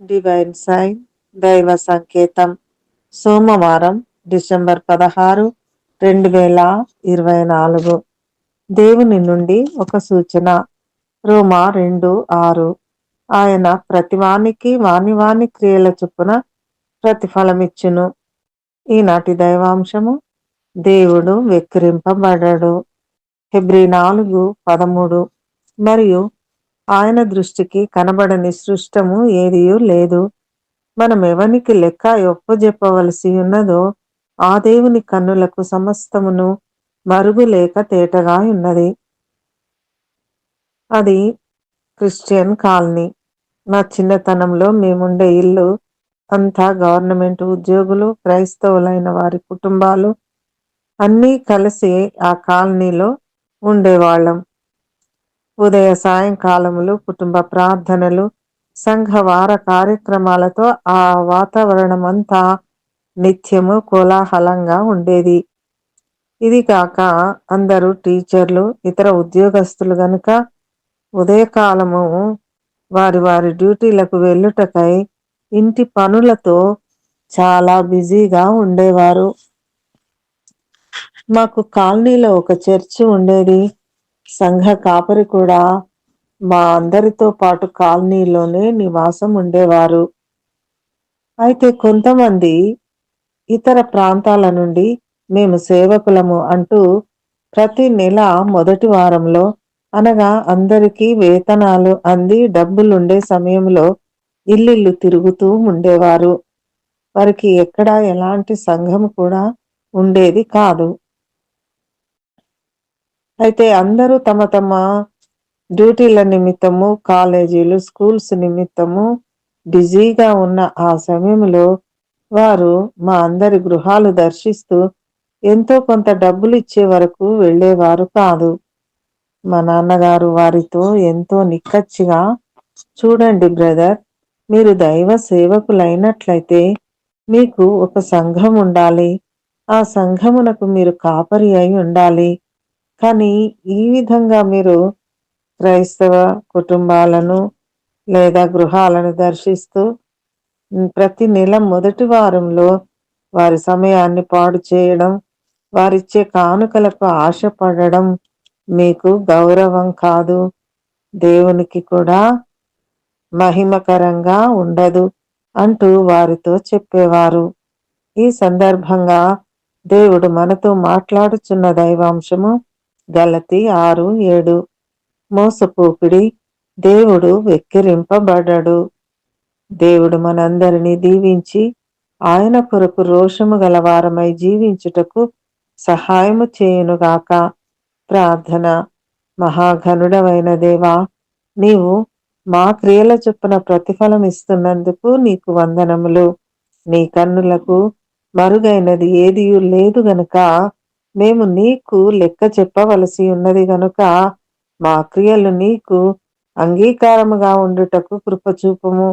Divine sign దైవ సంకేతం. సోమవారం డిసెంబర్ పదహారు రెండు వేల ఇరవై నాలుగు. దేవుని నుండి ఒక సూచన. రోమా రెండు ఆరు. ఆయన ప్రతివానికి వాణివాణి క్రియల చొప్పున ప్రతిఫలమిచ్చును. ఈనాటి దైవాంశము దేవుడు వెక్కిరింపబడడు. ఫిబ్రి నాలుగు పదమూడు. మరియు ఆయన దృష్టికి కనబడని సృష్టము ఏదియూ లేదు. మనం ఎవనికి లెక్క ఒప్పజెప్పవలసి ఉన్నదో ఆ దేవుని కన్నులకు సమస్తమును మరుగు లేక తేటగా ఉన్నది. అది క్రిస్టియన్ కాలనీ. మా చిన్నతనంలో మేముండే ఇల్లు అంతా గవర్నమెంట్ ఉద్యోగులు క్రైస్తవులైన వారి కుటుంబాలు అన్నీ కలిసి ఆ కాలనీలో ఉండేవాళ్ళం. ఉదయ సాయంకాలములు కుటుంబ ప్రార్థనలు సంఘవార కార్యక్రమాలతో ఆ వాతావరణం అంతా నిత్యము కోలాహలంగా ఉండేది. ఇది కాక అందరూ టీచర్లు ఇతర ఉద్యోగస్తులు గనుక ఉదయకాలము వారి వారి డ్యూటీలకు వెళ్ళుటకై ఇంటి పనులతో చాలా బిజీగా ఉండేవారు. మాకు కాలనీలో ఒక చర్చి ఉండేది. సంఘ కాపరి కూడా మా అందరితో పాటు కాలనీలోనే నివాసం ఉండేవారు. అయితే కొంతమంది ఇతర ప్రాంతాల నుండి మేము సేవకులము అంటూ ప్రతి నెల మొదటి వారంలో అనగా అందరికీ వేతనాలు అంది డబ్బులుండే సమయంలో ఇల్లు తిరుగుతూ ఉండేవారు. వారికి ఎక్కడా ఎలాంటి సంఘం కూడా ఉండేది కాదు. అయితే అందరూ తమ తమ డ్యూటీల నిమిత్తము కాలేజీలు స్కూల్స్ నిమిత్తము బిజీగా ఉన్న ఆ సమయంలో వారు మా అందరి గృహాలు దర్శిస్తూ ఎంతో కొంత డబ్బులు ఇచ్చే వరకు వెళ్ళేవారు కాదు. మా నాన్నగారు వారితో ఎంతో నిక్కచ్చిగా చూడండి బ్రదర్ మీరు దైవ సేవకులైనట్లయితే మీకు ఒక సంఘం ఉండాలి. ఆ సంఘమునకు మీరు కాపరి అయి ఉండాలి. కానీ ఈ విధంగా మీరు క్రైస్తవ కుటుంబాలను లేదా గృహాలను దర్శిస్తూ ప్రతి నెల మొదటి వారంలో వారి సమయాన్ని పాడు చేయడం వారిచ్చే కానుకలకు ఆశపడడం మీకు గౌరవం కాదు. దేవునికి కూడా మహిమకరంగా ఉండదు అంటూ వారితో చెప్పేవారు. ఈ సందర్భంగా దేవుడు మనతో మాట్లాడుచున్న దైవాంశము గలతి ఆరు ఏడు. మోసపూపిడి దేవుడు వెక్కిరింపబడడు. దేవుడు మనందరినీ దీవించి ఆయన కొరకు రోషము గలవారమై జీవించుటకు సహాయము చేయునుగాక. ప్రార్థన. మహాఘనుడవైన దేవా నీవు మా క్రియల చొప్పున ప్రతిఫలం ఇస్తున్నందుకు నీకు వందనములు. నీ కన్నులకు మరుగైనది ఏది లేదు గనుక మేము నీకు లెక్క చెప్పవలసి ఉన్నది గనుక మా క్రియలు నీకు అంగీకారముగా ఉండుటకు కృపచూపము.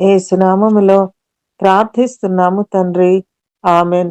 ఏ సునామములో ప్రార్థిస్తున్నాము తండ్రి. ఆమెన్.